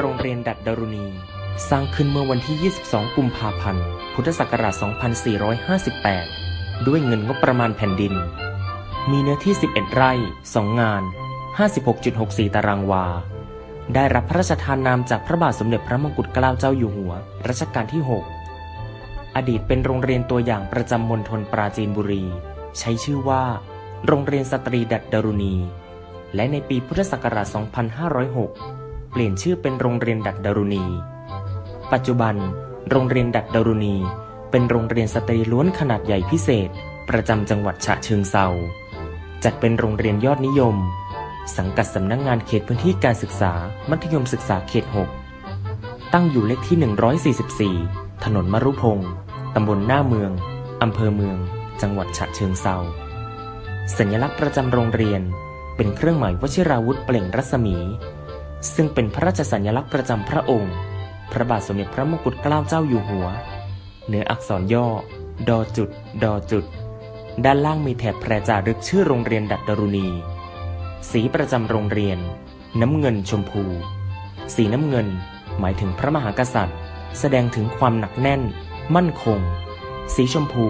โรงเรียนดัดดารุณี สร้างขึ้นเมื่อวันที่ 22 กุมภาพันธ์ พุทธศักราช 2458 ด้วยเงินงบประมาณแผ่นดิน มีเนื้อที่ 11 ไร่ 2 งาน 56.64 ตารางวา ได้รับพระราชทานนามจากพระบาทสมเด็จพระมงกุฎเกล้าเจ้าอยู่หัว รัชกาลที่ 6 อดีตเป็นโรงเรียนตัวอย่างประจำมณฑลปราจีนบุรี ใช้ชื่อว่า โรงเรียนสตรีดัดดารุณี และในปีพุทธศักราช 2506 ปลี่ยนชื่อเป็นโรงเรียนดัดดารุณี ปัจจุบัน โรงเรียนดัดดารุณี เป็นโรงเรียนสตรีล้วนขนาดใหญ่พิเศษ ประจำจังหวัดฉะเชิงเซาจัดเป็นโรงเรียนยอดนิยม สังกัดสำนักงงานเขตพื้นที่การศึกษา มัธยมศึกษาเขต 6 ตั้งอยู่เลขที่ 144 ถนนมรุพงศ์ตำบลหน้าเมืองอำเภอเมือง จังหวัดฉะเชิงเซาสัญลักษณ์ประจำโรงเรียน เป็นเครื่องหมายวชิราวุธเปล่งรัศมี ซึ่งเป็นพระราชสัญลักษณ์ประจำพระองค์ พระบาทสมเด็จพระมงกุฎเกล้าเจ้าอยู่หัว เหนืออักษรย่อ ดอจุด ดอจุด ด้านล่างมีแถบแพรจารึกชื่อโรงเรียนดัดดารุณี สีประจำโรงเรียน น้ำเงินชมพู สีน้ำเงิน หมายถึงพระมหากษัตริย์ แสดงถึงความหนักแน่น มั่นคง สีชมพู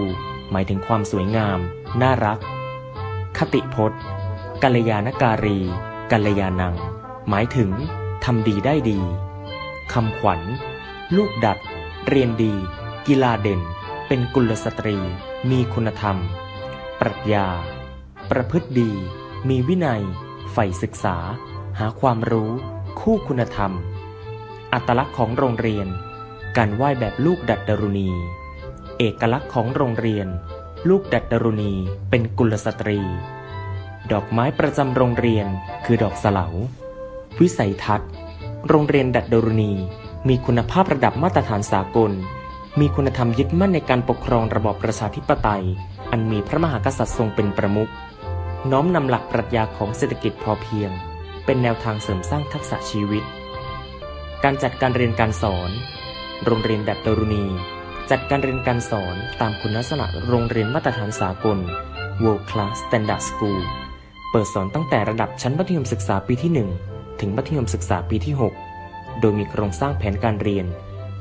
หมายถึงความสวยงาม น่ารัก คติพจน์กัลยาณการี กัลยาณัง หมายถึงทำดีได้ดีคำขวัญ ลูกดัด เรียนดี กีฬาเด่น เป็นกุลสตรี มีคุณธรรม ปรัชญา ประพฤติดี มีวินัย ใฝ่ศึกษา หาความรู้ คู่คุณธรรม อัตลักษณ์ของโรงเรียน การไหว้แบบลูกดัดดารุณี เอกลักษณ์ของโรงเรียน ลูกดัดดารุณีเป็นกุลสตรี ดอกไม้ประจำโรงเรียนคือดอกสเหลา วิสัยทัศน์ โรงเรียนดัดดรุณี มีคุณภาพระดับมาตรฐานสากล มีคุณธรรมยึดมั่นในการปกครองระบอบประชาธิปไตย อันมีพระมหากษัตริย์ทรงเป็นประมุข น้อมนำหลักปรัชญาของเศรษฐกิจพอเพียง เป็นแนวทางเสริมสร้างทักษะชีวิต การจัดการเรียนการสอน โรงเรียนดัดดรุณี จัดการเรียนการสอนตามคุณลักษณะโรงเรียนมาตรฐานสากล World Class Standard School เปิดสอนตั้งแต่ระดับชั้นมัธยมศึกษาปีที่ 1 ถึงมัธยมศึกษาปีที่ 6 โดยมีโครงสร้างแผนการเรียน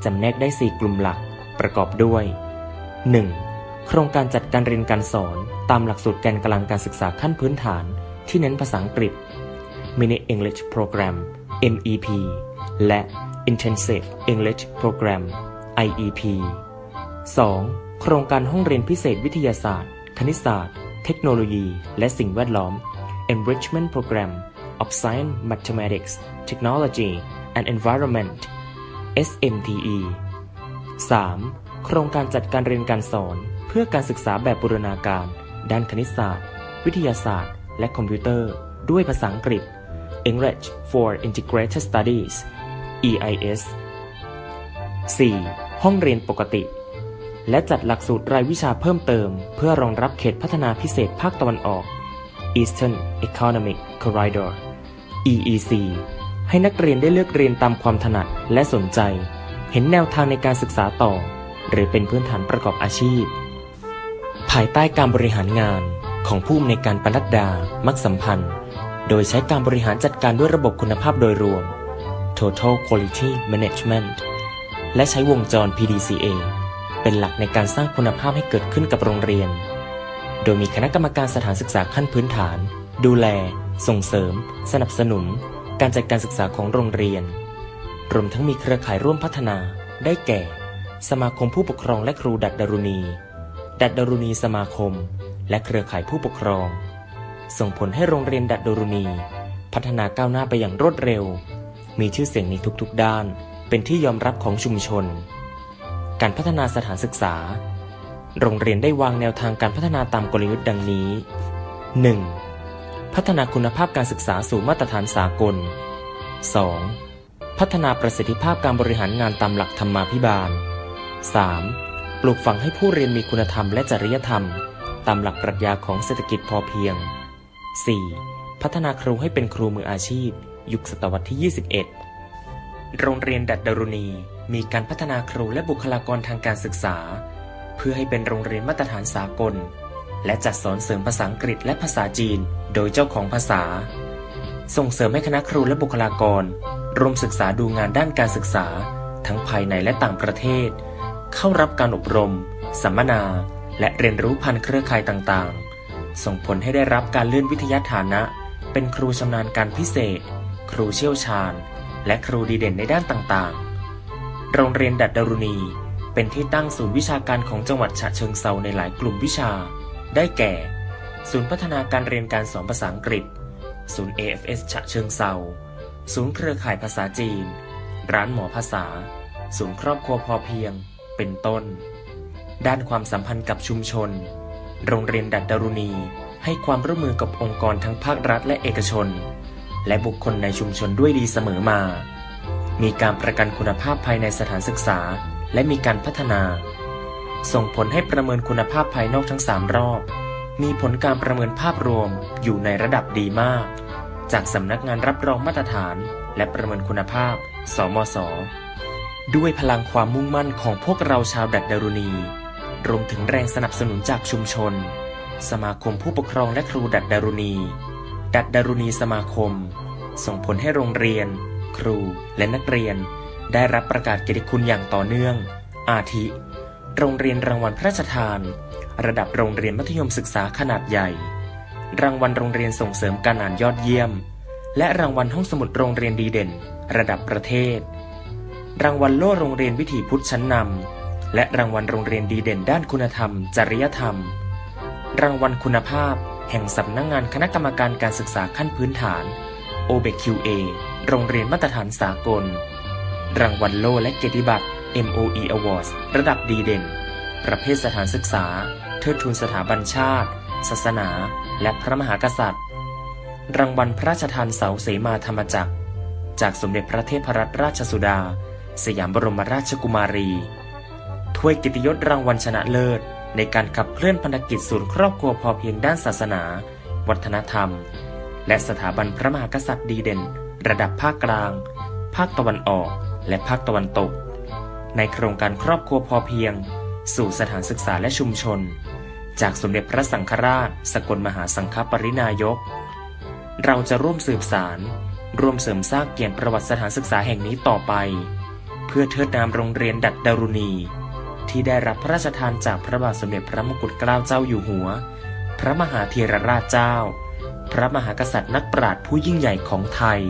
จำแนกได้ 4 กลุ่มหลักประกอบด้วย 1. โครงการจัดการเรียนการสอนตามหลักสูตรแกนกลางการศึกษาขั้นพื้นฐาน ที่เน้นภาษาอังกฤษ Mini English Program MEP และ Intensive English Program IEP 2. โครงการห้องเรียนพิเศษวิทยาศาสตร์ คณิตศาสตร์ เทคโนโลยี และสิ่งแวดล้อม Enrichment Program of Science Mathematics Technology and Environment SMTE 3. โครงการจัดการเรียนการสอน เพื่อการศึกษาแบบบูรณาการ ด้านคณิตศาสตร์ วิทยาศาสตร์ และคอมพิวเตอร์ ด้วยภาษาอังกฤษ English for Integrated Studies EIS 4. ห้องเรียนปกติ และจัดหลักสูตรรายวิชาเพิ่มเติม เพื่อรองรับเขตพัฒนาพิเศษภาคตะวันออก Eastern Economic Corridor EEC ให้นักเรียนได้เลือกเรียนตามความถนัดและสนใจ เห็นแนวทางในการศึกษาต่อ หรือเป็นพื้นฐานประกอบอาชีพ ภายใต้การบริหารงานของผู้อำนวยการปนัดดา มักสัมพันธ์ โดยใช้การบริหารจัดการด้วยระบบคุณภาพโดยรวม Total Quality Management และใช้วงจร PDCA เป็นหลักในการสร้างคุณภาพให้เกิดขึ้นกับโรงเรียน โดยมีคณะกรรมการสถานศึกษาขั้นพื้นฐาน ดูแล ส่งเสริม สนับสนุน การจัดการศึกษาของโรงเรียน รวมทั้งมีเครือข่ายร่วมพัฒนา ได้แก่ สมาคมผู้ปกครองและครูดัดดารุณี ดัดดารุณีสมาคม และเครือข่ายผู้ปกครอง ส่งผลให้โรงเรียนดัดดารุณี พัฒนาก้าวหน้าไปอย่างรวดเร็ว มีชื่อเสียงในทุกๆด้าน เป็นที่ยอมรับของชุมชน การพัฒนาสถานศึกษา โรงเรียนได้วางแนวทางการพัฒนาตามกลยุทธ์ดังนี้ 1. พัฒนาคุณภาพการศึกษาสู่มาตรฐานสากล 2. พัฒนาประสิทธิภาพการบริหารงานตามหลักธรรมาภิบาล 3. ปลูกฝังให้ผู้เรียนมีคุณธรรมและจริยธรรม ตามหลักปรัชญาของเศรษฐกิจพอเพียง 4. พัฒนาครูให้เป็นครูมืออาชีพ ยุคศตวรรษที่ 21 โรงเรียนดัดดารุณี มีการพัฒนาครูและบุคลากรทางการศึกษา เพื่อให้เป็นโรงเรียนมาตรฐานสากล และจัดสอนเสริมภาษาอังกฤษและภาษาจีน โดยเจ้าของภาษา ส่งเสริมให้คณะครูและบุคลากรร่วมศึกษาดูงานด้านการศึกษา ทั้งภายในและต่างประเทศ เข้ารับการอบรม สัมมนา และเรียนรู้พันเครือข่ายต่างๆ ส่งผลให้ได้รับการเลื่อนวิทยาฐานะ เป็นครูชำนาญการพิเศษ ครูเชี่ยวชาญ และครูดีเด่นในด้านต่างๆ โรงเรียนดัดดารุณีเป็นที่ตั้งศูนย์วิชาการของจังหวัดฉะเชิงเซาในหลายกลุ่มวิชา ได้แก่ ศูนย์พัฒนาการเรียนการสอนภาษาอังกฤษ ศูนย์ AFS ฉะเชิงเซาศูนย์เครือข่ายภาษาจีน ร้านหมอภาษา ศูนย์ครอบครัวพอเพียง เป็นต้น ด้านความสัมพันธ์กับชุมชน โรงเรียนดัดดารุณี ให้ความร่วมมือกับองค์กรทั้งภาครัฐและเอกชน และบุคคลในชุมชนด้วยดีเสมอมา มีการประกันคุณภาพภายในสถานศึกษา และมีการพัฒนา ส่งผลให้ประเมินคุณภาพภายนอกทั้ง 3 รอบ มีผลการประเมินภาพรวมอยู่ในระดับดีมาก จากสำนักงานรับรองมาตรฐาน และประเมินคุณภาพ สมศด้วยพลังความมุ่งมั่นของพวกเราชาวดัดดารุณี รวมถึงแรงสนับสนุนจากชุมชน สมาคมผู้ปกครองและครูดัดดารุณี ดัดดารุณีสมาคม ส่งผลให้โรงเรียน ครูและนักเรียน ได้รับประกาศเกียรติคุณอย่างต่อเนื่อง อาทิ โรงเรียนรางวัลพระราชทาน ระดับโรงเรียนมัธยมศึกษาขนาดใหญ่ รางวัลโรงเรียนส่งเสริมการอ่านยอดเยี่ยม และรางวัลห้องสมุดโรงเรียนดีเด่น ระดับประเทศ รางวัลโล่โรงเรียนวิถีพุทธชั้นนำและรางวัลโรงเรียนดีเด่นด้านคุณธรรม จริยธรรม รางวัลคุณภาพ แห่งสำนักงงานคณะกรรมการการศึกษาขั้นพื้นฐาน OBQA โรงเรียนมาตรฐานสากล รางวัลโล่และเกียรติบัตร MOE Awards ระดับดีเด่น ประเภทสถานศึกษา เทิดทูนสถาบันชาติ ศาสนา และพระมหากษัตริย์ รางวัลพระราชทานเสาเสมาธรรมจักร จากสมเด็จพระเทพรัตนราชสุดา สยามบรมราชกุมารี ถ้วยกิติยศรางวัลชนะเลิศ ในการขับเคลื่อนพันธกิจศูนย์ครอบครัวพอเพียงด้านศาสนา วัฒนธรรม และสถาบันพระมหากษัตริย์ดีเด่น ระดับภาคกลาง ภาคตะวันออก และภาคตะวันตก ในโครงการครอบครัวพอเพียง สู่สถานศึกษาและชุมชน จากสมเด็จพระสังฆราช สกลมหาสังฆปรินายก เราจะร่วมสืบสาร ร่วมเสริมสร้างเกียรติประวัติสถานศึกษาแห่งนี้ต่อไป เพื่อเทิดนามโรงเรียนดัดดารุณี ที่ได้รับพระราชทานจากพระบาทสมเด็จพระมงกุฎเกล้าเจ้าอยู่หัว พระมหาธีรราชเจ้า พระมหากษัตริย์นักปราชญ์ผู้ยิ่งใหญ่ของไทย